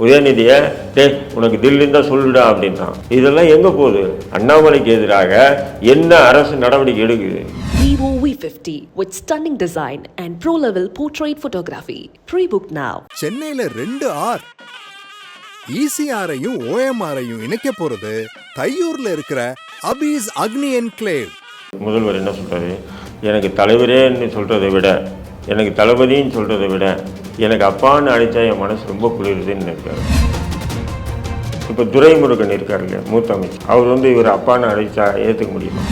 உதயநிதியை டேய் உனக்கு தில் இருந்தால் சொல்லுடா அப்படின்றான். இதெல்லாம் எங்கே போகுது? அண்ணாமலைக்கு எதிராக என்ன அரசு நடவடிக்கை எடுக்குது? Vivo V50 with stunning design and pro level portrait photography. Pre book now. சென்னையில ரெண்டு ஆர் ஈசிஆரையும் ஓஎம்ஆரையும் இணைக்க போறது தையூர்ல இருக்கிற அபீஸ் அக்னி என்க்ளேவ் முதல்வர் என்ன சொல்றாரு? எனக்கு தலைவரேன்னு சொல்கிறதை விட எனக்கு தளபதின்னு சொல்கிறத விட எனக்கு அப்பான்னு அழைச்சா என் மனசு ரொம்ப குளிருதுன்னு இருக்காரு இப்போ துரைமுருகன் இருக்கார் இல்லையா மூத்த அமைச்சர். அவர் வந்து இவர் அப்பான்னு அழைச்சா ஏற்றுக்க முடியுமா?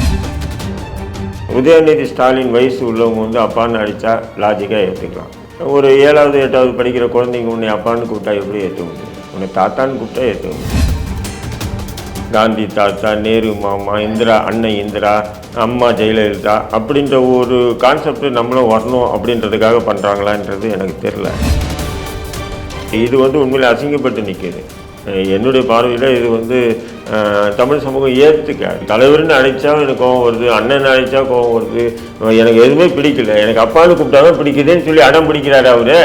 உதயநிதி ஸ்டாலின் வயசு உள்ளவங்க வந்து அப்பான்னு அடித்தா லாஜிக்காக ஏற்றுக்கலாம் ஒரு ஏழாவது எட்டாவது படிக்கிற குழந்தைங்க உன்னை அப்பான்னு கூப்பிட்டா எப்படி ஏற்றுக்க முடியும்? உன்னை தாத்தான்னு கூப்பிட்டா ஏற்றுக்க முடியும். காந்தி தாத்தா நேரு மாமா இந்திரா அன்னை இந்திரா அம்மா ஜெயலலிதா அப்படின்ற ஒரு கான்செப்ட் நம்மளும் வரணும் அப்படின்றதுக்காக பண்ணுறாங்களான்றது எனக்கு தெரில இது வந்து உண்மையில் அசிங்கப்பட்டு நிற்கிது என்னுடைய பார்வையில் இது வந்து தமிழ் சமூகம் ஏற்றுக்க தலைவர்னு அழைச்சா எனக்கு கோவம் வருது அண்ணன் அழைச்சா கோவம் வருது. எனக்கு எதுவுமே பிடிக்கல. எனக்கு அப்பான்னு கூப்பிட்டாதான் பிடிக்குதுன்னு சொல்லி அடம் பிடிக்கிறாரு அவரு.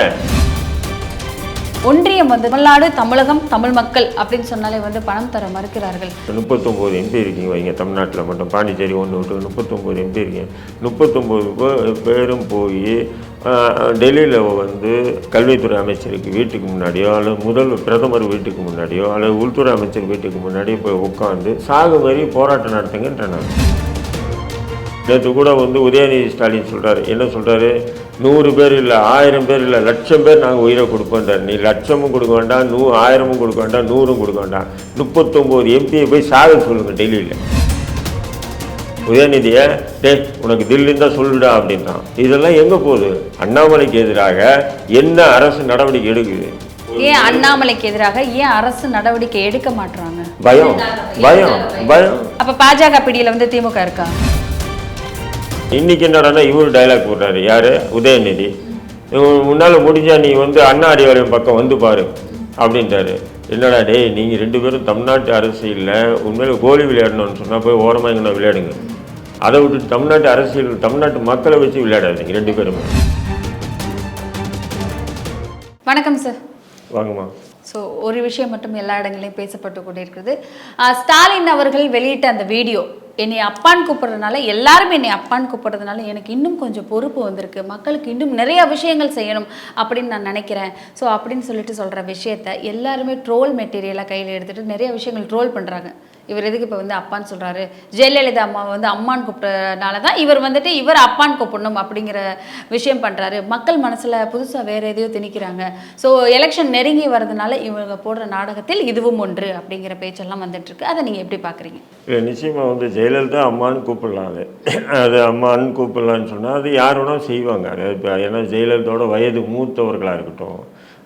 ஒன்றியம் வந்து தமிழ்நாடு தமிழகம் தமிழ் மக்கள் அப்படின்னு சொன்னாலே வந்து பணம் தர மறுக்கிறார்கள். முப்பத்தொம்போது எம்பி இருக்கீங்க வைங்க தமிழ்நாட்டில் மட்டும். பாண்டிச்சேரி ஒன்று விட்டு முப்பத்தொம்போது எம்பி இருக்கீங்க. முப்பத்தொம்போது பேரும் போய் டெல்லியில் வந்து கல்வித்துறை அமைச்சருக்கு வீட்டுக்கு முன்னாடியோ அல்லது முதல் பிரதமர் வீட்டுக்கு முன்னாடியோ அல்லது உள்துறை அமைச்சர் வீட்டுக்கு முன்னாடியோ போய் உட்காந்து சாகு மாதிரி போராட்டம் நடத்துங்கன்ற நான். நேற்று கூட வந்து உதயநிதி ஸ்டாலின் சொல்கிறாரு என்ன சொல்கிறாரு நூறு பேர் இல்லை ஆயிரம் பேர் இல்லை லட்சம் பேர் நாங்கள் உயிரை கொடுப்போன்றார் நீ லட்சமும் கொடுக்க வேண்டாம் நூ ஆயிரமும் கொடுக்க வேண்டாம் நூறும் கொடுக்க வேண்டாம். முப்பத்தொம்போது எம்பியை போய் சாக சொல்லுங்கள் டெல்லியில். உதயநிதியை டேய் உனக்கு தில் இருந்தால் சொல்லுடா அப்படின்றான் இதெல்லாம் எங்கே போகுது? அண்ணாமலைக்கு எதிராக என்ன அரசு நடவடிக்கை எடுக்குது? ஏன் அண்ணாமலைக்கு எதிராக ஏன் அரசு நடவடிக்கை எடுக்க மாட்றாங்க? பயம். பயம். பயம். அப்ப பாஜக பிடியில வந்து திமுக இருக்கா? இன்னைக்கு என்னடான்னா இவர் டைலாக் போடுறாரு. யாரு? உதயநிதி. இவன் முன்னால் முடிஞ்சா நீ வந்து அண்ணா அறிவாலயம் பக்கம் வந்து பாரு அப்படின்ட்டாரு என்னடா டேய் நீங்கள் ரெண்டு பேரும் தமிழ்நாட்டு அரசியலில் உண்மையில கோலி விளையாடணும்னு சொன்னால் போய் ஓரமாக எங்கன்னா விளையாடுங்க. அதை விட்டுட்டு தமிழ்நாட்டு அரசியல் தமிழ்நாட்டு மக்களை வச்சு விளையாடாதீங்க ரெண்டு பேருமே. வணக்கம் சார். வாங்கம்மா. ஸோ ஒரு விஷயம் மட்டும் எல்லா இடங்களையும் பேசப்பட்டு கொண்டிருக்கிறது. ஸ்டாலின் அவர்கள் வெளியிட்ட அந்த வீடியோ என்னை அப்பான்னு கூப்பிடுறதுனால எல்லாருமே என்னை அப்பான்னு கூப்பிடுறதுனால எனக்கு இன்னும் கொஞ்சம் பொறுப்பு வந்திருக்கு. மக்களுக்கு இன்னும் நிறைய விஷயங்கள் செய்யணும் அப்படின்னு நான் நினைக்கிறேன். ஸோ அப்படின்னு சொல்லிட்டு சொல்கிற விஷயத்த எல்லாருமே ட்ரோல் மெட்டீரியலாக கையில் எடுத்துகிட்டு நிறைய விஷயங்கள் ட்ரோல் பண்ணுறாங்க இவர் எதுக்கு இப்போ வந்து அப்பான்னு சொல்கிறாரு ஜெயலலிதா அம்மா வந்து அம்மான்னு கூப்பிட்டனால தான் இவர் வந்துட்டு இவர் அப்பான்னு கூப்பிடணும் அப்படிங்கிற விஷயம் பண்ணுறாரு மக்கள் மனசில் புதுசாக வேறு எதையோ திணிக்கிறாங்க. ஸோ எலெக்ஷன் நெருங்கி வரதுனால இவங்க போடுற நாடகத்தில் இதுவும் ஒன்று அப்படிங்கிற பேச்செல்லாம் வந்துட்டுருக்கு அதை நீங்கள் எப்படி பார்க்குறீங்க நிச்சயமாக வந்து ஜெயலலிதா அம்மான்னு கூப்பிடலாம் அது. அது அம்மான்னு கூப்பிடலான்னு சொன்னால் அது யார் வேணாலும் செய்வாங்க. அது இப்போ ஏன்னா ஜெயலலிதாவோட வயது மூத்தவர்களாக இருக்கட்டும்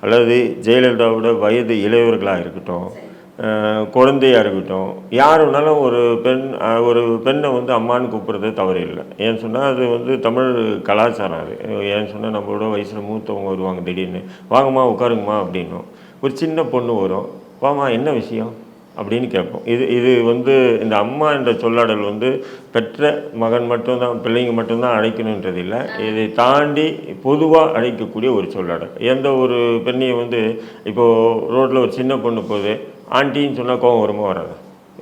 அல்லது ஜெயலலிதாவோட வயது இளையவர்களாக இருக்கட்டும் குழந்தையாக இருக்கட்டும் யார் வேணாலும் ஒரு பெண் ஒரு பெண்ணை வந்து அம்மான்னு கூப்பிட்றது தவறு இல்லை. ஏன்னு சொன்னால் அது வந்து தமிழ் கலாச்சாரம் அது. ஏன்னு சொன்னால் நம்மளோட வயசில் மூத்தவங்க வருவாங்க திடீர்னு. வாங்கம்மா உட்காருங்கம்மா அப்படின்னும். ஒரு சின்ன பொண்ணு வரும். வாம்மா என்ன விஷயம்? அப்படின்னு கேட்போம். இது இது வந்து இந்த அம்மா என்ற சொல்லாடல் வந்து பெற்ற மகன் மட்டும்தான் பிள்ளைங்க மட்டும்தான் அழைக்கணுன்றது இல்லை. இதை தாண்டி பொதுவாக அழைக்கக்கூடிய ஒரு சொல்லாடல். எந்த ஒரு பெண்ணையும் வந்து இப்போது ரோட்டில் ஒரு சின்ன பொண்ணு போகுது ஆண்டின்னு சொன்னால் கோவம் வருமா வராது.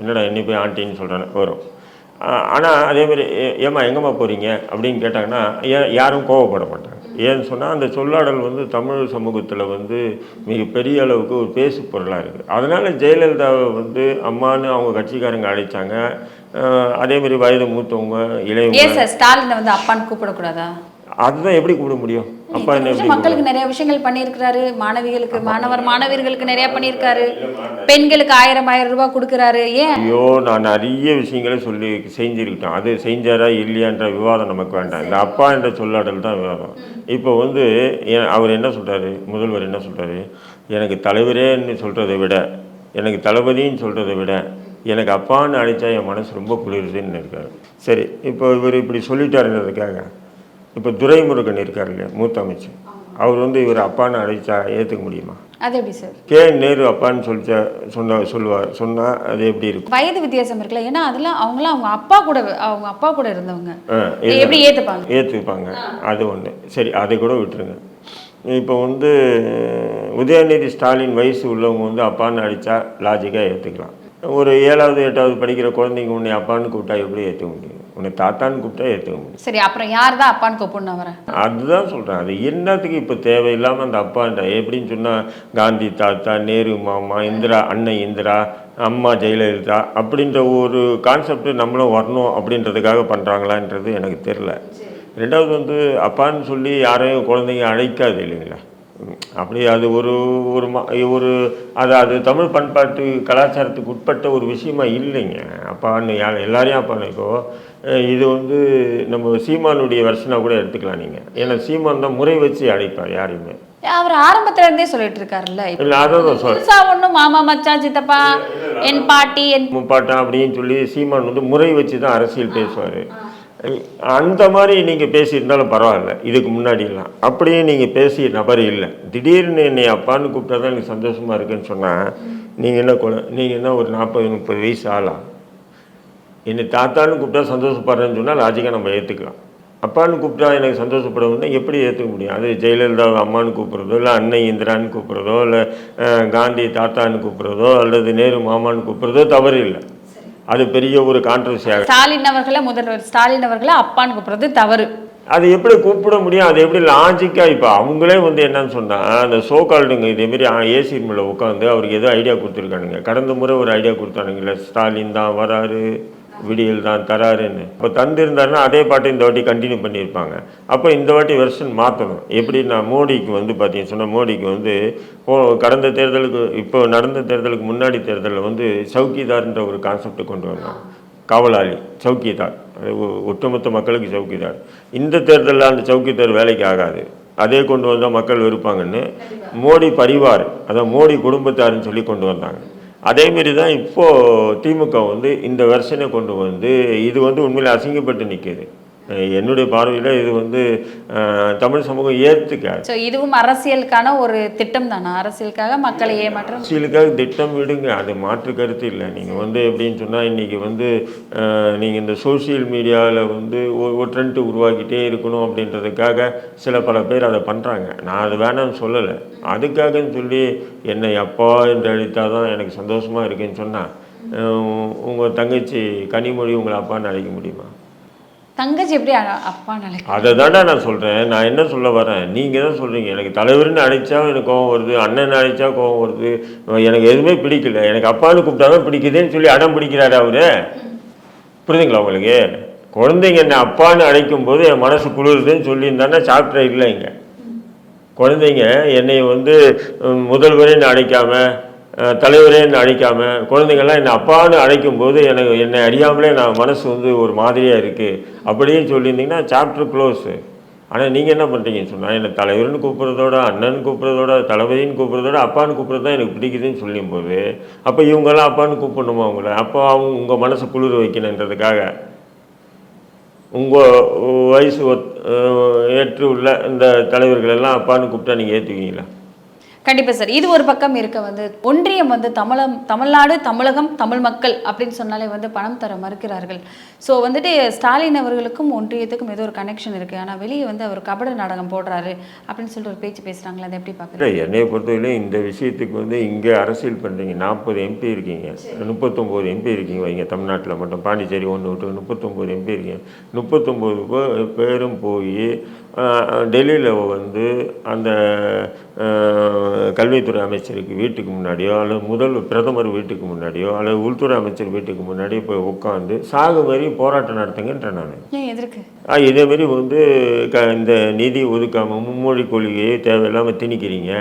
என்னடா என்ன போய் ஆண்டின்னு சொல்கிறேன் வரும். ஆனால் அதேமாதிரி ஏம்மா எங்கேம்மா போகிறீங்க அப்படின்னு கேட்டாங்கன்னா யாரும் கோவப்பட மாட்டாங்க. ஏன்னு சொன்னால் அந்த சொல்லாடல் வந்து தமிழ் சமூகத்தில் வந்து மிகப்பெரிய அளவுக்கு ஒரு பேசு பொருளாக இருக்குது அதனால் ஜெயலலிதாவை வந்து அம்மான்னு அவங்க கட்சிக்காரங்க அழைச்சாங்க. அஹ் அதேமாதிரி வயது மூத்தவங்க இளையவங்க. ஸ்டாலினை வந்து அப்பான்னு கூப்பிடக்கூடாதா? அதுதான் எப்படி கூப்பிட முடியும்? அப்பா மக்களுக்கு நிறைய விஷயங்கள் பண்ணியிருக்கிறாரு. மாணவிகளுக்கு மாணவர் மாணவியர்களுக்கு நிறைய பண்ணியிருக்காரு. பெண்களுக்கு ஆயிரம் ஆயிரம் ரூபாய் கொடுக்குறாரு. ஏன்? ஐயோ நான் நிறைய விஷயங்களை சொல்லி செஞ்சிருக்கட்டும் அது செஞ்சாரா இல்லையான்ற விவாதம் நமக்கு வேண்டாம். இந்த அப்பா என்ற சொல்லாடல் தான் விவாதம். இப்போ வந்து அவர் என்ன சொல்கிறாரு முதல்வர் என்ன சொல்கிறாரு எனக்கு தலைவரேன்னு சொல்கிறதை விட எனக்கு தளபதின்னு சொல்கிறதை விட எனக்கு அப்பான்னு அழைச்சா என் மனசு ரொம்ப குளிருதுன்னு இருக்காரு. சரி இப்போ இவர் இப்படி சொல்லிட்டாருன்றதுக்காக இப்போ துரைமுருகன் இருக்கார் இல்லையா மூத்த அமைச்சர். அவர் வந்து இவர் அப்பான்னு அழைச்சா ஏற்றுக்க முடியுமா? அது எப்படி சார்? கே நேரு அப்பான்னு சொல்லிச்ச சொன்ன சொல்லுவார் சொன்னால் அது எப்படி இருக்கும்? வயது வித்தியாசம் இருக்குல்ல ஏன்னா அதெல்லாம் அவங்களாம் அவங்க அப்பா கூட அவங்க அப்பா கூட இருந்தவங்க. எப்படி ஏத்துப்பாங்க? ஏற்றுப்பாங்க அது ஒன்று சரி அதை கூட விட்டுருங்க. இப்போ வந்து உதயநிதி ஸ்டாலின் வயசு உள்ளவங்க வந்து அப்பான்னு அடித்தா லாஜிக்காக ஏற்றுக்கலாம் ஒரு ஏழாவது எட்டாவது படிக்கிற குழந்தைங்க உன்னை அப்பான்னு கூப்பிட்டா எப்படி ஏற்றுக்க முடியும்? உன்னை தாத்தான்னு கூப்பிட்டா ஏற்றுக்க முடியும். சரி அப்புறம் யார் தான் அப்பான்னு கூப்பிடணும் அவரை? அதுதான் சொல்கிறேன் அது என்னத்துக்கு இப்போ தேவையில்லாமல் அந்த அப்பான்ற எப்படின்னு சொன்னால் காந்தி தாத்தா நேரு மாமா இந்திரா அன்னை இந்திரா அம்மா ஜெயலலிதா அப்படின்ற ஒரு கான்செப்ட் நம்மளும் வரணும் அப்படின்றதுக்காக பண்ணுறாங்களான்றது எனக்கு தெரில ரெண்டாவது வந்து அப்பான்னு சொல்லி யாரையும் குழந்தைங்க அழைக்காது இல்லைங்களா? அப்படி அது ஒரு ஒரு ம ஒரு அது அது தமிழ் பண்பாட்டு கலாச்சாரத்துக்கு உட்பட்ட ஒரு விஷயமா இல்லைங்க. அப்பான்னு யார் எல்லாரையும் அப்பான்னு. இப்போ அஹ், இது வந்து நம்ம சீமானுடைய வெர்ஷனாக கூட எடுத்துக்கலாம் நீங்கள் ஏன்னா சீமான் தான் முறை வச்சு அழைப்பார் யாரையுமே. அவர் ஆரம்பத்துல இருந்தே சொல்லிட்டு இருக்காருல்ல இல்லை அதான் புதுசா ஒண்ணும் மாமா மச்சான் சித்தப்பா என் பாட்டி என் முப்பாட்டம் அப்படின்னு சொல்லி சீமான் வந்து முறை வச்சு தான் அரசியல் பேசுவார். அந்த மாதிரி நீங்கள் பேசியிருந்தாலும் பரவாயில்ல இதுக்கு முன்னாடிலாம் அப்படியே நீங்கள் பேசிய நபர் இல்லை. திடீர்னு என்னை அப்பான்னு கூப்பிட்டா தான் எனக்கு சந்தோஷமாக இருக்குன்னு சொன்னால் நீங்கள் என்ன குழ நீங்கள் என்ன ஒரு நாற்பது முப்பது வயசு ஆளா? என்னை தாத்தான்னு கூப்பிட்டா சந்தோஷப்படுறேன்னு சொன்னால் லாஜிக்காக நம்ம ஏற்றுக்கலாம் அப்பான்னு கூப்பிட்டா எனக்கு சந்தோஷப்படணும்னா எப்படி ஏற்றுக்க முடியும்? அது ஜெயலலிதா அம்மான்னு கூப்பிட்றதோ இல்லை அன்னை இந்திரான்னு கூப்பிட்றதோ இல்லை காந்தி தாத்தான்னு கூப்பிட்றதோ அல்லது நேரு மாமான்னு கூப்பிட்றதோ தவறு இல்லை அது பெரிய ஒரு கான்ட்ரவர்சி ஆகும் ஸ்டாலின் அவர்களை முதல்வர் ஸ்டாலின் அவர்களை அப்பான்னு கூப்பிடுறது தவறு. அது எப்படி கூப்பிட முடியும்? அது எப்படி லாஜிக்காக இப்போ அவங்களே வந்து என்னன்னு சொன்னால் அந்த சோ கால்டுங்க இதேமாரி ஏசி ரூமில் உட்காந்து அவருக்கு ஏதோ ஐடியா கொடுத்துருக்கானுங்க. கடந்த முறை ஒரு ஐடியா கொடுத்தானுங்களே ஸ்டாலின் தான் வராரு. விடியல் தான் தராருன்னு. இப்போ தந்திருந்தாருன்னா அதே பாட்டு இந்த வாட்டி கண்டினியூ பண்ணியிருப்பாங்க. அப்போ இந்த வாட்டி வெர்ஷன் மாற்றணும் எப்படின்னா மோடிக்கு வந்து பார்த்தீங்கன்னு சொன்னால் மோடிக்கு வந்து போ கடந்த தேர்தலுக்கு இப்போ நடந்த தேர்தலுக்கு முன்னாடி தேர்தலில் வந்து சவுக்கிதார்ன்ற ஒரு கான்செப்டை கொண்டு வந்தாங்க. காவலாளி சவுக்கிதார். ஒட்டுமொத்த மக்களுக்கு சவுக்கிதார். இந்த தேர்தலில் அந்த சவுக்கிதார் வேலைக்கு ஆகாது. அதே கொண்டு வந்தால் மக்கள் வெறுப்பாங்கன்னு மோடி பரிவார் அதான் மோடி குடும்பத்தாருன்னு சொல்லி கொண்டு வந்தாங்க. அதேமாரி தான் இப்போது திமுக வந்து இந்த வெர்ஷனை கொண்டு வந்து இது வந்து உண்மையில் அசிங்கப்பட்டு நிற்கிது என்னுடைய பார்வையில் இது வந்து தமிழ் சமூகம் ஏற்றுக்காது ஸோ இதுவும் அரசியலுக்கான ஒரு திட்டம் தானே? அரசியலுக்காக மக்களை ஏமாற்றம் அரசியலுக்காக திட்டம் விடுங்க. அது மாற்று கருத்து இல்லை. நீங்கள் வந்து எப்படின்னு சொன்னால் இன்றைக்கி வந்து நீங்கள் இந்த சோஷியல் மீடியாவில் வந்து ஒரு ட்ரெண்ட் உருவாக்கிட்டே இருக்கணும் அப்படின்றதுக்காக சில பல பேர் அதை பண்ணுறாங்க நான் அது வேணாம்னு சொல்லலை. அதுக்காகன்னு சொல்லி என்னை அப்பா என்று அழைத்தால் தான் எனக்கு சந்தோஷமாக இருக்குன்னு சொன்னால் உங்கள் தங்கச்சி கனிமொழி உங்களை அப்பான்னு அழைக்க முடியுமா? தங்கச்சி எப்படி அப்பா நினைக்க அதை தாண்டா நான் சொல்கிறேன் நான் என்ன சொல்ல வரேன்? நீங்கள் தான் சொல்கிறீங்க எனக்கு தலைவர்னு அழைச்சா எனக்கு கோவம் வருது அண்ணன் அழைச்சா கோவம் வருது. எனக்கு எதுவுமே பிடிக்கல. எனக்கு அப்பான்னு கூப்பிட்டாதான் பிடிக்குதுன்னு சொல்லி அடம் பிடிக்கிறாரு அவரு. புரியுதுங்களா உங்களுக்கு? குழந்தைங்க என்னை அப்பான்னு அழைக்கும் போது என் மனசு குளிருதுன்னு சொல்லியிருந்தான்னா சாப்பிட்ற இல்லைங்க. குழந்தைங்க என்னை வந்து உம், முதல்வரேன்னு அழைக்காமல் தலைவரேன்னு அழைக்காமல் குழந்தைங்கள்லாம் என்னை அப்பான்னு அழைக்கும் போது எனக்கு என்னை அறியாமலே நான் மனசு வந்து ஒரு மாதிரியாக இருக்குது அப்படின்னு சொல்லியிருந்தீங்கன்னா சாப்டர் க்ளோஸு ஆனால் நீங்கள் என்ன பண்ணுறீங்கன்னு சொன்னால் என்னை தலைவர்னு கூப்பிட்றதோட அண்ணன் கூப்பிட்றதோட தளபதின்னு கூப்பிட்றதோட அப்பான்னு கூப்பிட்றது தான் எனக்கு பிடிக்குதுன்னு சொல்லும் போது அப்போ இவங்கெல்லாம் அப்பான்னு கூப்பிடணுமா அவங்கள அப்போ அவங்க உங்கள் மனசை குளிர வைக்கணுன்றதுக்காக. உங்கள் வயசு ஒத்- ஏற்று உள்ள இந்த தலைவர்களெல்லாம் அப்பான்னு கூப்பிட்டா நீங்கள் ஏற்றுவீங்களா கண்டிப்பா சார். இது ஒரு பக்கம் இருக்க வந்து ஒன்றியம் வந்து தமிழம் தமிழ்நாடு தமிழகம் தமிழ் மக்கள் அப்படின்னு சொன்னாலே வந்து பணம் தர மறுக்கிறார்கள். ஸோ வந்துட்டு ஸ்டாலின் அவர்களுக்கும் ஒன்றியத்துக்கும் ஏதோ ஒரு கனெக்ஷன் இருக்கு. ஆனால் வெளியே வந்து அவர் கபட நாடகம் போடுறாரு அப்படின்னு சொல்லிட்டு ஒரு பேச்சு பேசுறாங்களே அதை எப்படி பார்க்குறீங்க? என்னை பொறுத்தவரையிலும் இந்த விஷயத்துக்கு வந்து இங்கே அரசியல் பண்ணுறீங்க நாற்பது எம்பி இருக்கீங்க. முப்பத்தொம்போது எம்பி இருக்கீங்க வைங்க. தமிழ்நாட்டில் மட்டும். பாண்டிச்சேரி ஒன்று விட்டு முப்பத்தொம்போது எம்பி இருக்கீங்க. முப்பத்தொம்போது பேரும் போய் டெல்லியில் வந்து அந்த கல்வித்துறை அமைச்சருக்கு வீட்டுக்கு முன்னாடியோ அல்லது முதல் பிரதமர் வீட்டுக்கு முன்னாடியோ அல்லது உள்துறை அமைச்சர் வீட்டுக்கு முன்னாடியோ போய் உட்காந்து சாகு மாதிரி போராட்டம் நடத்துங்கன்றேன் நான். இதேமாரி வந்து க இந்த நிதி ஒதுக்காமல் மும்மொழி கொள்கையை தேவையில்லாமல் திணிக்கிறீங்க.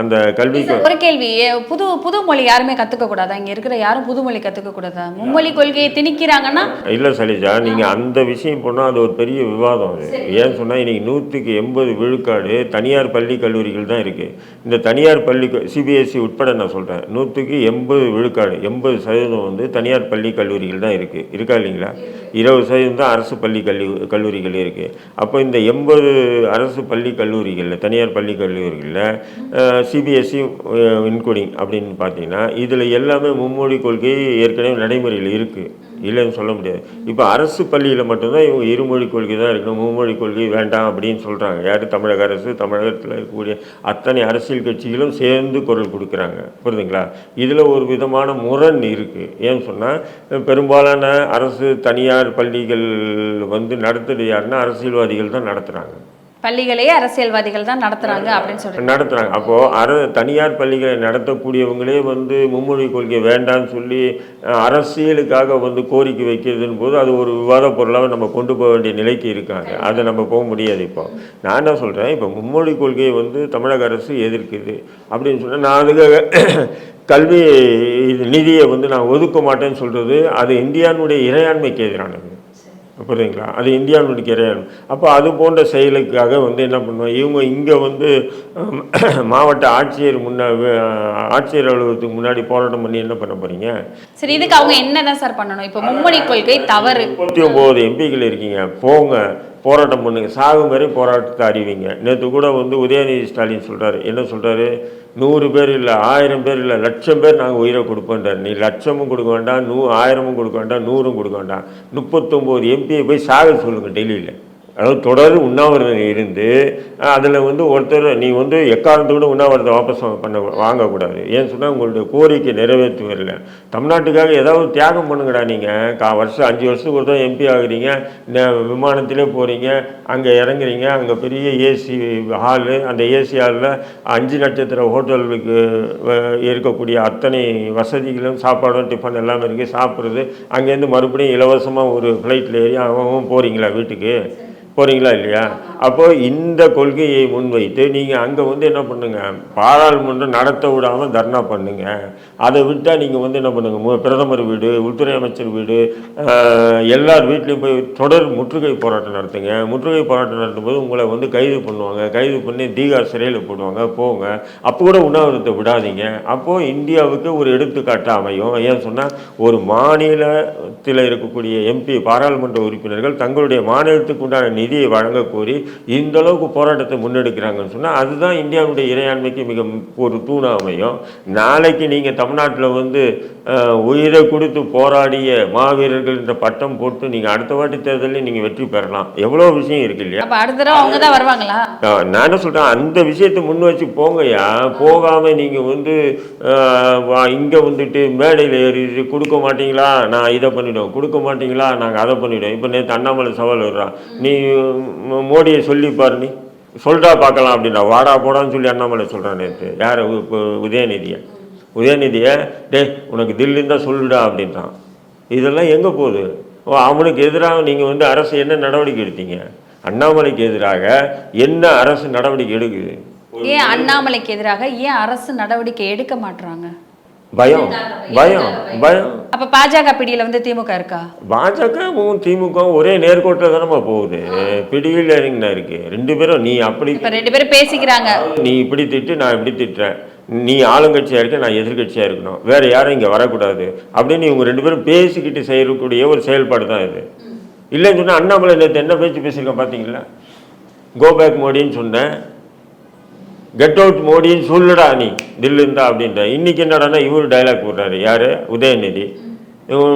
அந்த கல்விக்கு ஒரு கேள்வி. புது புது மொழி யாருமே கத்துக்க கூடாதா? இங்க இருக்கிற யாரும் புது மொழி கத்துக்க கூடாதா? மும்மொழி கொள்கையை திணிக்கிறாங்கன்னா? இல்லை சலிஜா நீங்கள் அந்த விஷயம் போனால் அது ஒரு பெரிய விவாதம் அது. ஏன்னு சொன்னால் இன்றைக்கி நூற்றுக்கு எண்பது விழுக்காடு தனியார் பள்ளி கல்லூரிகள் தான் இருக்குது இந்த தனியார் பள்ளி சிபிஎஸ்சி உட்பட நான் சொல்கிறேன் நூற்றுக்கு எண்பது விழுக்காடு எண்பது சதவீதம் வந்து தனியார் பள்ளி கல்லூரிகள் தான் இருக்குது இருக்கா இல்லைங்களா? இருபது சதவீதம் தான் அரசு பள்ளி கல்லூ கல்லூரிகள் இருக்குது அப்போ இந்த எண்பது அரசு பள்ளி கல்லூரிகளில் தனியார் பள்ளி பார்த்தீங்கன்னா சிபிஎஸ்சி இன்க்ளூடிங் அப்படின்னு பார்த்தீங்கன்னா இதில் எல்லாமே மும்மொழி கொள்கை ஏற்கனவே நடைமுறையில் இருக்குது இல்லைன்னு சொல்ல முடியாது. இப்போ அரசு பள்ளியில் மட்டும்தான் இவங்க இருமொழி கொள்கை தான் இருக்கணும். மும்மொழி கொள்கை வேண்டாம் அப்படின்னு சொல்கிறாங்க யார்? தமிழக அரசு தமிழகத்தில் இருக்கக்கூடிய அத்தனை அரசியல் கட்சிகளும் சேர்ந்து குரல் கொடுக்குறாங்க. புரியுதுங்களா? இதில் ஒரு விதமான முரண் இருக்குது ஏன்னு சொன்னால் பெரும்பாலான அரசு தனியார் பள்ளிகள் வந்து நடத்துறது யாருன்னா அரசியல்வாதிகள் தான் நடத்துகிறாங்க பள்ளிகளையே அரசியல்வாதிகள் தான் நடத்துறாங்க அப்படின்னு சொல்லி நடத்துகிறாங்க அப்போது அர தனியார் பள்ளிகளை நடத்தக்கூடியவங்களே வந்து மும்மொழி கொள்கை வேண்டாம்னு சொல்லி அரசியலுக்காக வந்து கோரிக்கை வைக்கிறதுன்னு போது அது ஒரு விவாத பொருளாக நம்ம கொண்டு போக வேண்டிய நிலைக்கு இருக்காங்க. அதை நம்ம போக முடியாது இப்போ. நான் என்ன சொல்கிறேன் இப்போ மும்மொழி கொள்கையை வந்து தமிழக அரசு எதிர்க்குது அப்படின்னு சொன்னால் நான் அதுக்காக கல்வி இது நிதியை வந்து நான் ஒதுக்க மாட்டேன்னு சொல்கிறது அது இந்தியானுடைய இறையாண்மைக்கு எதிரானது. புரியுதுங்களா? அது இந்தியாவுடைய இறையாண்மை அப்போ அது போன்ற செயலுக்காக வந்து என்ன பண்ணுவோம் இவங்க இங்கே வந்து மாவட்ட ஆட்சியர் முன்னா ஆட்சியர் அலுவலகத்துக்கு முன்னாடி போராட்டம் பண்ணி என்ன பண்ண போகிறீங்க சரி இதுக்கு அவங்க என்னதான் சார் பண்ணணும்? இப்போ மும்மொழி கொள்கை தவறு. முப்பத்தி ஒம்பது எம்பிக்கள் இருக்கீங்க. போங்க. போராட்டம் பண்ணுங்க. சாகும் வரை போராட்டத்தை அறிவிங்க. நேற்று கூட வந்து உதயநிதி ஸ்டாலின் சொல்கிறாரு என்ன சொல்கிறாரு நூறு பேர் இல்லை ஆயிரம் பேர் இல்லை லட்சம் பேர் நாங்கள் உயிரை கொடுப்போன்றார். நீ லட்சமும் கொடுக்க வேண்டாம் நூ ஆயிரமும் கொடுக்க வேண்டாம் நூறும் கொடுக்க வேண்டாம். முப்பத்தொம்போது எம்பியை போய் சாக சொல்லுங்கள் டெல்லியில். அதாவது தொடர் உண்ணாவிரதம் இருந்து அதில் வந்து ஒருத்தர் நீ வந்து எக்காரணத்தோடு உண்ணாவிரதம் வாபஸ் பண்ண வாங்கக்கூடாது. ஏன்னு சொன்னால் உங்களுடைய கோரிக்கை நிறைவேற்றி வரல தமிழ்நாட்டுக்காக ஏதாவது தியாகம் பண்ணுங்கடா நீங்கள் கா வருஷம் அஞ்சு வருஷத்துக்கு ஒரு தான் எம்பி ஆகுறீங்க விமானத்திலே போகிறீங்க அங்கே இறங்குறீங்க அங்கே பெரிய ஏசி ஹாலு அந்த ஏசி ஹாலில் அஞ்சு நட்சத்திர ஹோட்டலுக்கு இருக்கக்கூடிய அத்தனை வசதிகளும் சாப்பாடும் டிஃபன் எல்லாமே இருக்குது சாப்பிட்றது அங்கேருந்து மறுபடியும் இலவசமாக ஒரு ஃப்ளைட்டில் ஏறி அவன் போகிறீங்களா வீட்டுக்கு? போகிறீங்களா இல்லையா? அப்போது இந்த கொள்கையை முன்வைத்து நீங்கள் அங்கே வந்து என்ன பண்ணுங்கள் பாராளுமன்றம் நடத்த விடாமல் தர்ணா பண்ணுங்கள் அதை விட்டால் நீங்கள் வந்து என்ன பண்ணுங்க? மு- பிரதமர் வீடு உள்துறை அமைச்சர் வீடு எல்லார் வீட்லேயும் போய் தொடர் முற்றுகை போராட்டம் நடத்துங்க. முற்றுகை போராட்டம் நடத்தும்போது உங்களை வந்து கைது பண்ணுவாங்க. கைது பண்ணி தீகார் சிறையில் போடுவாங்க. போங்க. அப்போ கூட உண்ணாவிரதத்தை விடாதீங்க. அப்போது இந்தியாவுக்கு ஒரு எடுத்துக்காட்டு அமையும். ஏன் சொன்னால் ஒரு மாநிலத்தில் இருக்கக்கூடிய எம்பி பாராளுமன்ற உறுப்பினர்கள் தங்களுடைய மாநிலத்துக்கு உண்டான நிதியை வழங்க கோரி இந்த அளவுக்கு போராட்டத்தை முன்னெடுக்கிறாங்கன்னு சொன்னால் அதுதான் இந்தியாவுடைய இறையாண்மைக்கு மிக ஒரு தூணா அமையும். நாளைக்கு நீங்கள் தமிழ்நாட்டில் வந்து உயிரை கொடுத்து போராடிய மாவீரர்கள் என்ற பட்டம் போட்டு நீங்கள் அடுத்த வாட்டி தேர்தலில் நீங்கள் வெற்றி பெறலாம். எவ்வளோ விஷயம் இருக்கு இல்லையா? அவங்க தான் வருவாங்களா? நான் என்ன சொல்கிறேன் அந்த விஷயத்தை முன் வச்சு போங்கய்யா. போகாமல் நீங்கள் வந்து இங்கே வந்துட்டு மேடையில் ஏறி கொடுக்க மாட்டீங்களா? நான் இதை பண்ணிவிடுவேன் கொடுக்க மாட்டீங்களா? நாங்கள் அதை பண்ணிவிடுவோம் இப்போ நேற்று அண்ணாமலை சவால் விடுறான். நீ மோடியை சொல்லி பாரு நீ. சொல்றா பார்க்கலாம் அப்படின்னா. வாடா போடான்னு சொல்லி அண்ணாமலை சொல்கிறான் நேற்று யார்? இப்போ உதயநிதியை. உதயநிதியை டேய் உனக்கு தில்லி தான் சொல்லுடா அப்படின்றான். இதெல்லாம் எங்கே போகுது? ஓ அவனுக்கு எதிராக நீங்கள் வந்து அரசு என்ன நடவடிக்கை எடுத்தீங்க? அண்ணாமலைக்கு எதிராக என்ன அரசு நடவடிக்கை எடுக்குது? ஏன் அண்ணாமலைக்கு எதிராக ஏன் அரசு நடவடிக்கை எடுக்க மாட்றாங்க? பயம் பயம் பயம். அப்ப பாஜக பிடியில வந்து திமுக இருக்கா? பாஜகவும் திமுகவும் ஒரே நேர்கோட்டில் தானம்மா போகுது. பிடிவில் இறங்கினா இருக்கு. ரெண்டு பேரும் நீ அப்படி இப்ப ரெண்டு பேரும் பேசிக்கிறாங்க. நீ இப்படி திட்டு நான் இப்படி திட்டுறேன். நீ ஆளுங்கட்சியாக இருக்க நான் எதிர்கட்சியாக இருக்கணும். வேற யாரும் இங்கே வரக்கூடாது. அப்படின்னு இவங்க ரெண்டு பேரும் பேசிக்கிட்டு செய்யக்கூடிய ஒரு செயல்பாடு தான் இது. இல்லைன்னு சொன்னால் அண்ணாமலை நேற்று என்ன பேச்சு பேசியிருக்கேன் பார்த்தீங்களா கோ பேக் மோடின்னு சொன்னேன். கெட் அவுட் மோடின்னு சொல்லுடா நீ. தில்லு இருந்தா அப்படின்ற இன்னைக்கு என்னடான்னா இவர் டைலாக் போடுறாரு. யாரு? உதயநிதி.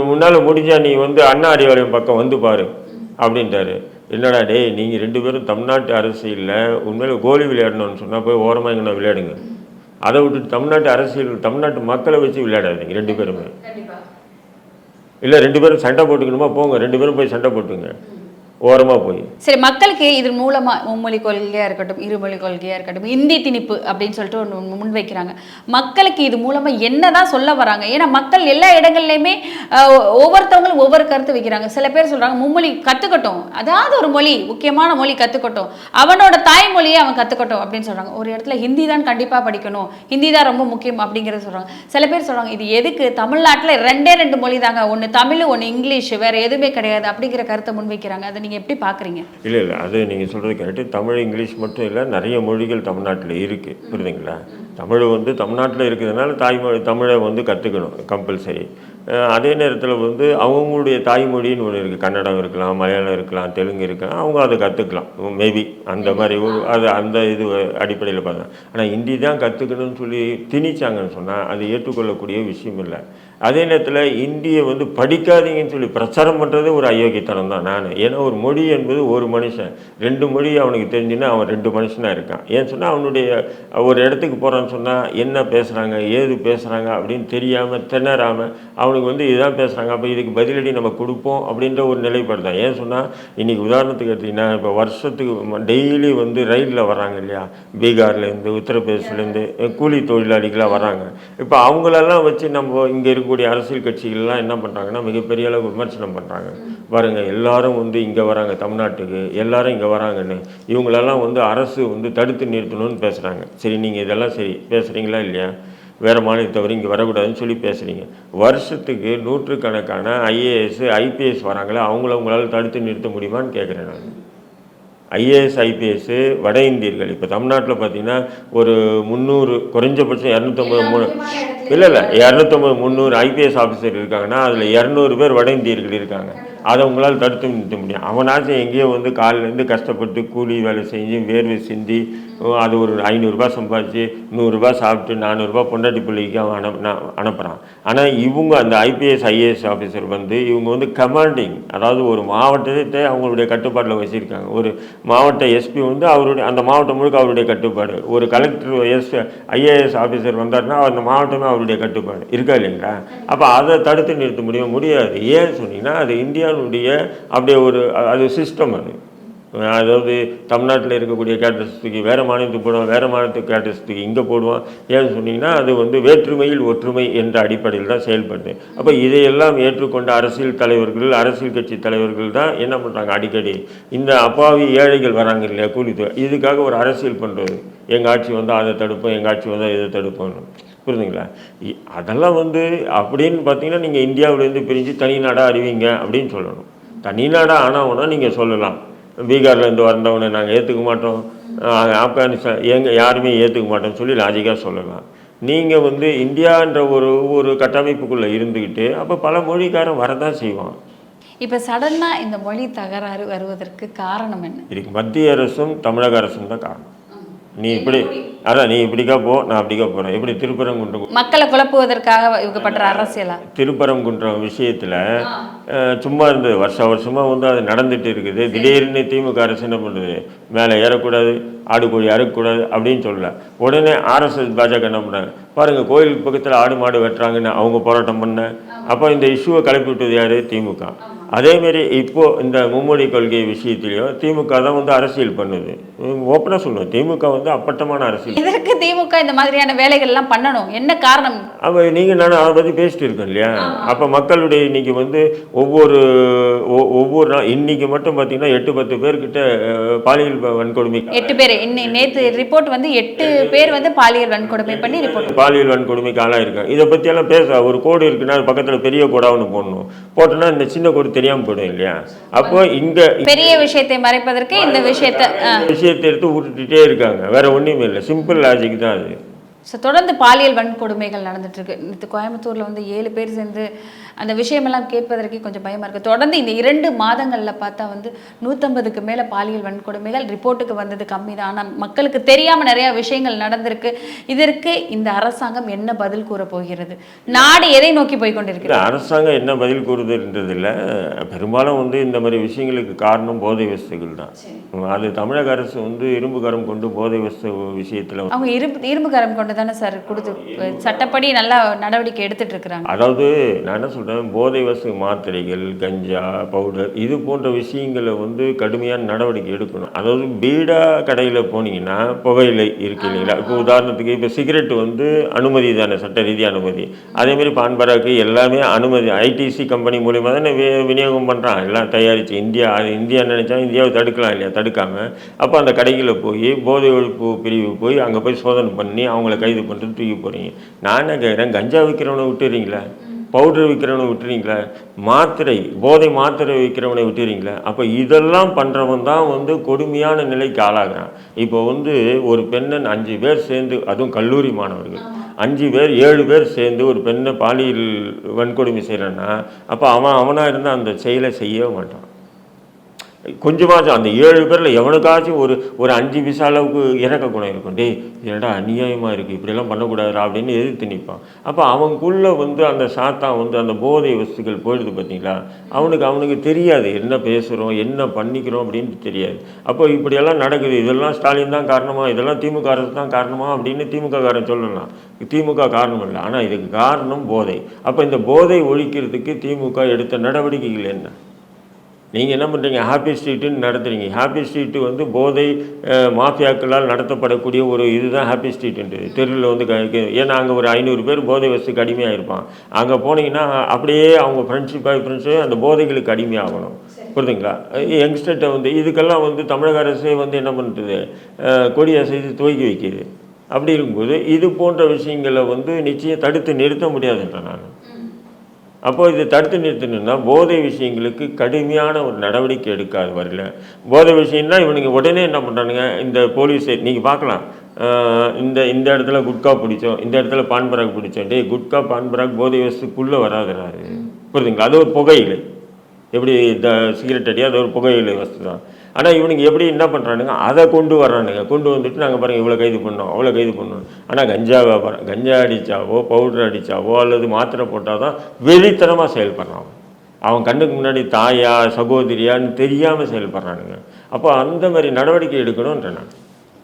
முன்னால் முடிஞ்சா நீ வந்து அண்ணா அறிவாலயம் பக்கம் வந்து பாரு. அப்படின்ட்டாரு. என்னடா டேய் நீங்கள் ரெண்டு பேரும் தமிழ்நாட்டு அரசியலில் உண்மையில கோலி விளையாடணும்னு சொன்னால் போய் ஓரமாக எங்கன்னா விளையாடுங்க. அதை விட்டுட்டு தமிழ்நாட்டு அரசியல் தமிழ்நாட்டு மக்களை வச்சு விளையாடாதீங்க ரெண்டு பேருமே. இல்லை ரெண்டு பேரும் சண்டை போட்டுக்கணுமா? போங்க. ரெண்டு பேரும் போய் சண்டை போட்டுங்க. ஓரமாக போய். சரி மக்களுக்கு இது மூலமா மும்மொழி கொள்கையாக இருக்கட்டும் இருமொழி கொள்கையா இருக்கட்டும் இந்தி திணிப்பு அப்படின்னு சொல்லிட்டு ஒன்று முன்வைக்கிறாங்க மக்களுக்கு இது மூலமா என்னதான் சொல்ல வராங்க? ஏன்னா மக்கள் எல்லா இடங்கள்லையுமே ஒவ்வொருத்தவங்களும் ஒவ்வொரு கருத்து வைக்கிறாங்க. சில பேர் சொல்றாங்க மும்மொழி கத்துக்கட்டும். அதாவது ஒரு மொழி முக்கியமான மொழி கத்துக்கட்டும். அவனோட தாய்மொழியை அவன் கத்துக்கட்டும் அப்படின்னு சொல்றாங்க. ஒரு இடத்துல ஹிந்தி தான் கண்டிப்பா படிக்கணும். ஹிந்தி தான் ரொம்ப முக்கியம் அப்படிங்கிறத சொல்றாங்க. சில பேர் சொல்றாங்க இது எதுக்கு? தமிழ்நாட்டுல ரெண்டே ரெண்டு மொழி தாங்க. ஒன்னு தமிழ் ஒன்னு இங்கிலீஷ். வேற எதுவுமே கிடையாது அப்படிங்கிற கருத்தை முன்வைக்கிறாங்க அதை நீங்கள் எப்படி பார்க்குறீங்க இல்லை இல்லை அது நீங்கள் சொல்கிறது கரெக்டு தமிழ் இங்கிலீஷ் மட்டும் இல்லை நிறைய மொழிகள் தமிழ்நாட்டில் இருக்குது புரியுதுங்களா? தமிழ் வந்து தமிழ்நாட்டில் இருக்கிறதுனால தாய்மொழி தமிழை வந்து கற்றுக்கணும் கம்பல்சரி அதே நேரத்தில் வந்து அவங்களுடைய தாய்மொழின்னு ஒன்று இருக்குது கன்னடம் இருக்கலாம் மலையாளம் இருக்கலாம் தெலுங்கு இருக்கலாம் அவங்க அதை கற்றுக்கலாம் மேபி அந்த மாதிரி அது அந்த இது அடிப்படையில் பார்த்தா ஆனால் ஹிந்தி தான் கற்றுக்கணும்னு சொல்லி திணிச்சாங்கன்னு சொன்னால் அது ஏற்றுக்கொள்ளக்கூடிய விஷயம் இல்லை. அதே நேரத்தில் இந்தியை வந்து படிக்காதீங்கன்னு சொல்லி பிரச்சாரம் பண்ணுறது ஒரு அயோக்கியத்தனம் தான் நான். ஏன்னா ஒரு மொழி என்பது ஒரு மனுஷன். ரெண்டு மொழி அவனுக்கு தெரிஞ்சுன்னா அவன் ரெண்டு மனுஷனாக இருக்கான். ஏன்னு சொன்னால் அவனுடைய ஒரு இடத்துக்கு போகிறான்னு சொன்னால் என்ன பேசுகிறாங்க ஏது பேசுகிறாங்க அப்படின்னு தெரியாமல் திணறாமல் அவனுக்கு வந்து இதுதான் பேசுகிறாங்க அப்போ இதுக்கு பதிலடி நம்ம கொடுப்போம் அப்படின்ற ஒரு நிலைப்பாடு தான். ஏன் சொன்னால் இன்றைக்கி உதாரணத்துக்கு எடுத்திங்கன்னா இப்போ வருஷத்துக்கு டெய்லி வந்து ரயிலில் வராங்க இல்லையா? பீகார்லேருந்து உத்தரப்பிரதேசிலேருந்து கூலி தொழிலாளிகளாக வராங்க இப்போ அவங்களெல்லாம் வச்சு நம்ம இங்கே இருக்கக்கூடிய அரசியல் கட்சிகள்லாம் என்ன பண்ணுறாங்கன்னா மிகப்பெரிய அளவு விமர்சனம் பண்ணுறாங்க பாருங்கள் எல்லாரும் வந்து இங்கே வராங்க தமிழ்நாட்டுக்கு. எல்லாரும் இங்கே வராங்கன்னு. இவங்களெல்லாம் வந்து அரசு வந்து தடுத்து நிறுத்தணும்னு பேசுகிறாங்க சரி நீங்கள் இதெல்லாம் சரி பேசுகிறீங்களா இல்லையா? வேறு மாநிலத்தவர் இங்கே வரக்கூடாதுன்னு சொல்லி பேசுகிறீங்க வருஷத்துக்கு நூற்றுக்கணக்கான ஐஏஎஸ் ஐபிஎஸ் வராங்களே அவங்கள உங்களால் தடுத்து நிறுத்த முடியுமான்னு கேட்குறேன் நான். ஐஏஎஸ் ஐபிஎஸ்ஸு வட இந்தியர்கள். இப்போ தமிழ்நாட்டில் பார்த்தீங்கன்னா ஒரு முந்நூறு குறைஞ்சபட்சம் இரநூத்தொம்பது மூணு இல்லை இல்லை இரநூத்தொம்பது முந்நூறு ஐபிஎஸ் ஆஃபீஸர் இருக்காங்கன்னா அதில் இரநூறு பேர் வட இந்தியர்கள் இருக்காங்க. அதை உங்களால் தடுத்து நிறுத்த முடியும். அவனாச்சும் எங்கேயோ வந்து காலிலேருந்து கஷ்டப்பட்டு கூலி வேலை செஞ்சு வேர்வை சிந்தி அது ஒரு ஐநூறுரூபா சம்பாதிச்சு நூறுரூபா சாப்பிட்டு நானூறுரூபா பொண்டாட்டி பிள்ளைக்கு அவன் அனுப்பினா அனுப்புகிறான் ஆனால் இவங்க அந்த ஐபிஎஸ் ஐஏஎஸ் ஆஃபீஸர் வந்து இவங்க வந்து கமாண்டிங் அதாவது ஒரு மாவட்டத்தை அவங்களுடைய கட்டுப்பாட்டில் வச்சுருக்காங்க. ஒரு மாவட்ட எஸ்பி வந்து அவருடைய அந்த மாவட்டம் முழுக்க அவருடைய கட்டுப்பாடு. ஒரு கலெக்டர் எஸ் ஐஏஎஸ் ஆஃபீஸர் வந்தாருன்னா அந்த மாவட்டமே அவருடைய கட்டுப்பாடு. இருக்கா இல்லைங்களா? அப்போ அதை தடுத்து நிறுத்த முடியும்? முடியாது. ஏன்னு சொன்னீங்கன்னா அது இந்தியாவுடைய அப்படியே ஒரு அது சிஸ்டம் அது. அதாவது தமிழ்நாட்டில் இருக்கக்கூடிய கேட்டஸ்துக்கு வேறு மாநிலத்துக்கு போடுவான் வேறு மாநிலத்துக்கு கேட்டஸ்துக்கு இங்கே போடுவான். ஏன்னு சொன்னீங்கன்னா அது வந்து வேற்றுமையில் ஒற்றுமை என்ற அடிப்படையில் தான் செயல்படுது. அப்போ இதையெல்லாம் ஏற்றுக்கொண்ட அரசியல் தலைவர்கள் அரசியல் கட்சி தலைவர்கள் தான் என்ன பண்ணுறாங்க அடிக்கடி? இந்த அப்பாவி ஏழைகள் வராங்க இல்லையா கூலி இதுக்காக ஒரு அரசியல் பண்ணுறது எங்கள் ஆட்சி வந்தால் அதை தடுப்போம் எங்கள் ஆட்சி வந்தால் இதை தடுப்போம் புரியுதுங்களா இ- அதெல்லாம் வந்து அப்படின்னு பார்த்தீங்கன்னா நீங்கள் இந்தியாவிலேருந்து பிரிஞ்சு தனி நாடாக அறிவிங்க அப்படின்னு சொல்லணும். தனி நாடாக ஆனவனா நீங்கள் சொல்லலாம். பீகார்லேருந்து வந்தவனை நாங்கள் ஏற்றுக்க மாட்டோம். ஆப்கானிஸ்தான் எங்க யாருமே ஏற்றுக்க மாட்டோம்னு சொல்லி லாஜிக்காக சொல்லலாம். நீங்கள் வந்து இந்தியான்ற ஒரு ஒரு கட்டமைப்புக்குள்ளே இருந்துக்கிட்டு அப்போ பல மொழிக்காரன் வரதான் செய்வான். இப்போ சடனாக இந்த மொழி தகராறு வருவதற்கு காரணம் என்ன? இதுக்கு மத்திய அரசும் தமிழக அரசும் தான் காரணம். நீ இப்படி அதான் நீ இப்படிக்கா போ நான் அப்படிக்கா போகிறேன் எப்படி திருப்பரங்குன்றம் மக்களை குழப்புவதற்காக பண்ற அரசியலா? திருப்பரங்குன்றம் விஷயத்தில் சும்மா இருந்தது. வருஷ வருஷமாக வந்து அது நடந்துட்டு இருக்குது. திடீர்னு திமுக அரசு என்ன பண்ணுறது மேலே ஏறக்கூடாது ஆடு கோழி அறுக்கக்கூடாது அப்படின்னு சொல்லல. உடனே ஆர்எஸ்எஸ் பாஜக என்ன பண்ணாங்க பாருங்கள் கோயிலுக்கு பக்கத்தில் ஆடு மாடு வெட்டுறாங்கன்னு அவங்க போராட்டம் பண்ண. அப்போ இந்த இஷ்யூவை கிளப்பி விட்டது யார்? திமுக. அதேமாரி இப்போ இந்த மும்மொழி கொள்கை விஷயத்திலையும் திமுக தான் வந்து அரசியல் பண்ணுது. ஓப்பனாக சொல்லுவேன் திமுக வந்து அப்பட்டமான அரசியல். இதற்கு திமுக இந்த மாதிரியான வேலைகள் எல்லாம் பண்ணணும்? என்ன காரணம்? அப்போ நீங்கள் நானும் அதை பற்றி பேசிட்டு இருக்கோம் இல்லையா? அப்போ மக்களுடைய இன்னைக்கு வந்து ஒவ்வொரு ஒவ்வொரு நாள் இன்னைக்கு மட்டும் பார்த்தீங்கன்னா எட்டு பத்து பேர்கிட்ட பாலியல் வன்கொடுமை. எட்டு பேர். இன்னை நேத்து ரிப்போர்ட் வந்து எட்டு பேர் வந்து பாலியல் வன்கொடுமை பண்ணி ரிப்போர்ட் பாலியல் வன்கொடுமைக்கு ஆளாயிருக்காங்க. இதை பற்றியெல்லாம் பேச. ஒரு கோடு இருக்குன்னா பக்கத்தில் பெரிய கோடா ஒன்று போடணும். போட்டோன்னா இந்த சின்ன கோடு தெரியாமல் போயிடும் இல்லையா? அப்போ இங்கே பெரிய விஷயத்தை மறைப்பதற்கு இந்த விஷயத்தை. விஷயத்தை எடுத்து விட்டுட்டே இருக்காங்க. வேற ஒன்றுமே இல்லை. சிம்பிள் லாஜிக் தான் அது. ஸோ தொடர்ந்து பாலியல் வன்கொடுமைகள் நடந்துட்டு இருக்கு. நேற்று கோயம்புத்தூர்ல வந்து ஏழு பேர் சேர்ந்து அந்த விஷயமெல்லாம் கேட்பதற்கே கொஞ்சம் பயமா இருக்கு. தொடர்ந்து இந்த இரண்டு மாதங்கள்ல பார்த்தா வந்து நூற்றம்பதுக்கு மேல பாலியல் வன்கொடுமைகள் ரிப்போர்ட்டுக்கு வந்தது கம்மி தான். ஆனால் மக்களுக்கு தெரியாம நிறைய விஷயங்கள் நடந்திருக்கு. இதற்கு இந்த அரசாங்கம் என்ன பதில் கூற போகிறது? நாடு எதை நோக்கி போய் கொண்டிருக்கிறது? அரசாங்கம் என்ன பதில் கூறுதுன்றதில்ல பெரும்பாலும் வந்து இந்த மாதிரி விஷயங்களுக்கு காரணம் போதை வஸ்துகள் தான். அது தமிழக அரசு வந்து இரும்பு கரம் கொண்டு போதை வஸ்து விஷயத்தில் அவங்க இரும்பு இரும்பு கரம் கொண்டு தானே சார் கொடுத்து சட்டப்படி நல்லா நடவடிக்கை எடுத்துட்டு இருக்கிறாங்க. அதாவது நான் என்ன சொல்கிறேன் போதை வசதி மாத்திரைகள் கஞ்சா பவுடர் இது போன்ற விஷயங்களை வந்து கடுமையான நடவடிக்கை எடுக்கணும். அதாவது பீடா கடையில் போனீங்கன்னா புகையிலை இருக்கு இல்லைங்களா? இப்போ உதாரணத்துக்கு இப்போ சிகரெட் வந்து அனுமதி தானே சட்ட ரீதி அனுமதி. அதேமாரி பான்பராக்கு எல்லாமே அனுமதி. ஐடிசி கம்பெனி மூலியமாக தானே விநியோகம் பண்ணுறான் எல்லாம் தயாரித்து இந்தியா அது இந்தியா நினச்சா இந்தியாவை தடுக்கலாம் இல்லையா? தடுக்காமல் அப்போ அந்த கடைகளில் போய் போதை ஒழிப்பு பிரிவு போய் அங்கே போய் சோதனை பண்ணி அவங்கள கைது பண்ணிட்டு தூக்கி போகிறீங்க நான் என்ன கேட்குறேன் கஞ்சா விற்கிறவனை விட்டுறீங்களா? பவுடர் விற்கிறவனை விட்டுறீங்களா? மாத்திரை போதை மாத்திரை விற்கிறவனை விட்டுறீங்களா? அப்போ இதெல்லாம் பண்ணுறவன் தான் வந்து கொடுமையான நிலைக்கு ஆளாகிறான். இப்போ வந்து ஒரு பெண்ணன் அஞ்சு பேர் சேர்ந்து அதுவும் கல்லூரி மாணவர்கள் அஞ்சு பேர் ஏழு பேர் சேர்ந்து ஒரு பெண்ணை பாலியல் வன்கொடுமை செய்கிறன்னா அப்போ அவன் அவனாக இருந்தால் அந்த செயலை செய்யவே மாட்டான். கொஞ்சமாச்சும் அந்த ஏழு பேரில் எவனுக்காச்சும் ஒரு ஒரு அஞ்சு விசா அளவுக்கு இறக்க குணம் இருக்கும். டே என்னடா அநியாயமாக இருக்குது இப்படியெல்லாம் பண்ணக்கூடாதுடா அப்படின்னு எதிர்த்து நிற்பான் அப்போ அவனுக்குள்ளே வந்து அந்த சாத்தான் வந்து அந்த போதை வஸ்துக்கள் போயிடுது பார்த்தீங்களா அவனுக்கு அவனுக்கு தெரியாது. என்ன பேசுகிறோம் என்ன பண்ணிக்கிறோம் அப்படின்ட்டு தெரியாது. அப்போ இப்படியெல்லாம் நடக்குது. இதெல்லாம் ஸ்டாலின் தான் காரணமாக இதெல்லாம் திமுக அரசு தான் காரணமா? அப்படின்னு திமுக காரன் சொல்லலாம். திமுக காரணம் இல்லை. ஆனால் இதுக்கு காரணம் போதை. அப்போ இந்த போதை ஒழிக்கிறதுக்கு திமுக எடுத்த நடவடிக்கைகள் என்ன? நீங்கள் என்ன பண்ணுறீங்க ஹாப்பி ஸ்ட்ரீட்டுன்னு நடத்துறீங்க. ஹாப்பி ஸ்ட்ரீட்டு வந்து போதை மாஃபியாக்களால் நடத்தப்படக்கூடிய ஒரு இதுதான் ஹாப்பி ஸ்ட்ரீட்டுன்றது தெருவில் வந்து ஏன்னா அங்கே ஒரு ஐநூறு பேர் போதை வசதிக்கு அடிமையாக இருப்பான் அங்கே போனீங்கன்னா அப்படியே அவங்க ஃப்ரெண்ட்ஷிப் ஆகி ஃப்ரெண்ட்ஸு அந்த போதைகளுக்கு அடிமையாகணும். புரியுதுங்களா யங்ஸ்டர்கிட்ட வந்து இதுக்கெல்லாம் வந்து தமிழக அரசே வந்து என்ன பண்ணுறது கொடி அசைத்து துவக்கி வைக்கிது. அப்படி இருக்கும்போது இது போன்ற விஷயங்களை வந்து நிச்சயம் தடுத்து நிறுத்த முடியாதுன்ற நான். அப்போது இதை தடுத்து நிறுத்தணும்னா போதை விஷயங்களுக்கு கடுமையான ஒரு நடவடிக்கை எடுக்காது வரல போதை விஷயம்னா இவனுங்க உடனே என்ன பண்ணுறானுங்க இந்த போலீஸ் நீங்கள் பார்க்கலாம். இந்த இந்த இடத்துல குட்கா பிடிச்சோம் இந்த இடத்துல பான்பராக் பிடிச்சோம். டேய் குட்கா பான்பராக் போதை வசத்துக்குள்ளே வராதுறாரு புரியுதுங்களா? அது ஒரு புகையிலை. எப்படி இந்த சிகரெட் அடி அது ஒரு புகையிலை வஸ்து தான் ஆனால் இவனுங்க எப்படி என்ன பண்ணுறானுங்க அதை கொண்டு வர்றானுங்க. கொண்டு வந்துட்டு நாங்கள் பாருங்கள் இவ்வளோ கைது பண்ணோம் அவ்வளோ கைது பண்ணோம். ஆனால் கஞ்சா வியாபாரம் கஞ்சா அடித்தாவோ பவுடர் அடித்தாவோ அல்லது மாத்திரை போட்டால் தான் வெறித்தனமாக செயல்படுறான் அவன். கண்ணுக்கு முன்னாடி தாயா சகோதரியான்னு தெரியாமல் செயல்படுறானுங்க. அப்போ அந்த மாதிரி நடவடிக்கை எடுக்கணுன்ற நான்.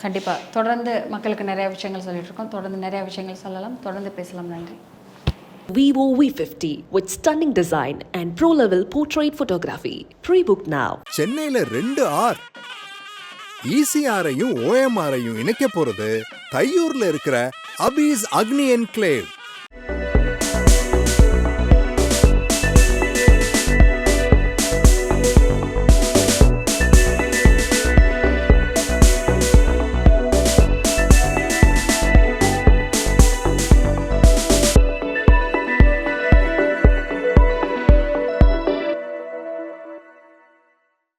கண்டிப்பாக தொடர்ந்து மக்களுக்கு நிறைய விஷயங்கள் சொல்லிட்டு இருக்கோம். தொடர்ந்து நிறைய விஷயங்கள் சொல்லலாம். தொடர்ந்து பேசலாம். நன்றி. Vivo V50 with stunning design and pro level portrait photography. Pre book now. சென்னையில ரெண்டு ஆர் ஈசிஆரையும் ஓஎம்ஆரையும் இணைக்க போறது தையூர்ல இருக்கிற அபீஸ் அக்னி என்க்ளேவ்